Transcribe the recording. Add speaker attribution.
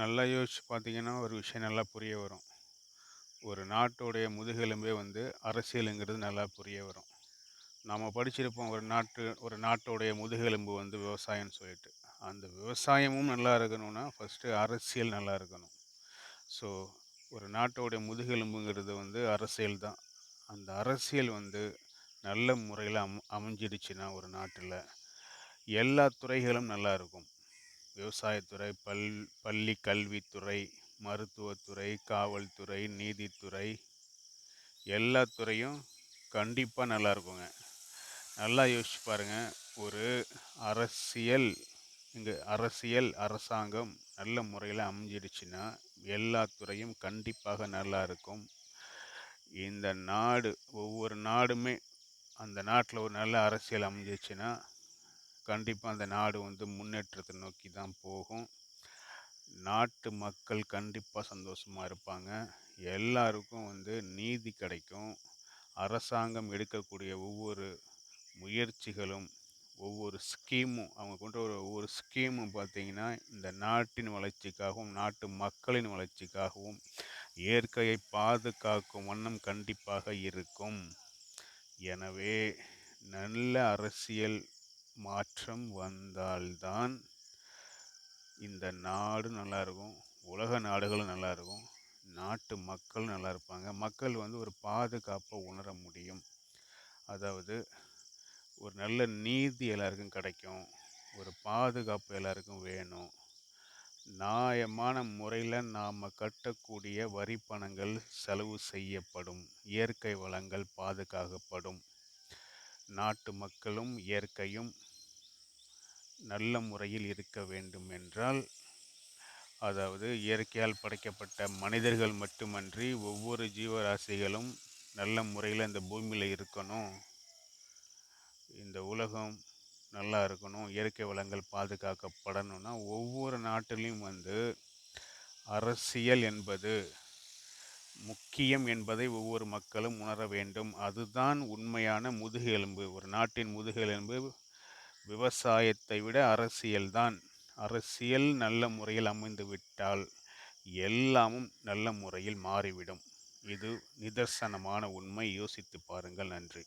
Speaker 1: நல்லா யோசிச்சு பார்த்தீங்கன்னா, ஒரு விஷயம் நல்லா புரிய வரும். ஒரு நாட்டுடைய முதுகெலும்பே வந்து அரசியலுங்கிறது நல்லா புரிய வரும். நாம் படிச்சிருப்போம் ஒரு நாட்டு ஒரு நாட்டோடைய முதுகெலும்பு வந்து விவசாயம்னு சொல்லிட்டு. அந்த விவசாயமும் நல்லா இருக்கணும்னா, ஃபர்ஸ்ட்டு அரசியல் நல்லா இருக்கணும். ஸோ, ஒரு நாட்டோடைய முதுகெலும்புங்கிறது வந்து அரசியல் தான். அந்த அரசியல் வந்து நல்ல முறையில் அம் அமைஞ்சிடுச்சுன்னா ஒரு நாட்டில் எல்லா துறைகளும் நல்லா இருக்கும். விவசாயத்துறை, பல் பள்ளி கல்வித்துறை, மருத்துவத்துறை, காவல்துறை, நீதித்துறை எல்லா துறையும் கண்டிப்பாக நல்லா இருக்குங்க. நல்லா யோசிச்சு பாருங்க. ஒரு அரசியல் இங்கே அரசியல், அரசாங்கம் நல்ல முறையில் அமைஞ்சிடுச்சுன்னா, எல்லா துறையும் கண்டிப்பாக நல்லா இருக்கும். இந்த நாடு ஒவ்வொரு நாடுமே அந்த நாட்டில் ஒரு நல்ல அரசியல் அமைஞ்சிச்சுன்னா, கண்டிப்பாக அந்த நாடு வந்து முன்னேற்றத்தை நோக்கி தான் போகும். நாட்டு மக்கள் கண்டிப்பாக சந்தோஷமாக இருப்பாங்க. எல்லாருக்கும் வந்து நீதி கிடைக்கும். அரசாங்கம் எடுக்கக்கூடிய ஒவ்வொரு முயற்சிகளும், ஒவ்வொரு ஸ்கீமும் அவங்க கொண்டு வர ஒவ்வொரு ஸ்கீமும் பார்த்தீங்கன்னா, இந்த நாட்டின் வளர்ச்சிக்காகவும், நாட்டு மக்களின் வளர்ச்சிக்காகவும், இயற்கையை பாதுகாக்கும் வண்ணம் கண்டிப்பாக இருக்கும். எனவே, நல்ல அரசியல் மாற்றம் வந்தால்தான் இந்த நாடு நல்லாயிருக்கும் உலக நாடுகளும் நல்லாயிருக்கும் நாட்டு மக்களும் நல்லா இருப்பாங்க. மக்கள் வந்து ஒரு பாதுகாப்பை உணர முடியும். அதாவது, ஒரு நல்ல நீதி எல்லாருக்கும் கிடைக்கும். ஒரு பாதுகாப்பு எல்லாருக்கும் வேணும். நியாயமான முறையில் நாம் கட்டக்கூடிய வரி பணங்கள் செலவு செய்யப்படும். இயற்கை வளங்கள் பாதுகாக்கப்படும். நாட்டு மக்களும், இயற்கையும் நல்ல முறையில் இருக்க வேண்டும் என்றால், அதாவது இயற்கையால் படைக்கப்பட்ட மனிதர்கள் மட்டுமன்றி, ஒவ்வொரு ஜீவராசிகளும் நல்ல முறையில் இந்த பூமியில் இருக்கணும். இந்த உலகம் நல்லா இருக்கணும். இயற்கை வளங்கள் பாதுகாக்கப்படணும்னா, ஒவ்வொரு நாட்டிலையும் வந்து அரசியல் என்பது முக்கியம் என்பதை ஒவ்வொரு மக்களும் உணர வேண்டும். அதுதான் உண்மையான முதுகெலும்பு. ஒரு நாட்டின் முதுகெலும்பு விவசாயத்தை விட அரசியல்தான் அரசியல் நல்ல முறையில் அமைந்துவிட்டால், எல்லாமும் நல்ல முறையில் மாறிவிடும். இது நிதர்சனமான உண்மை. யோசித்துப் பாருங்கள். நன்றி.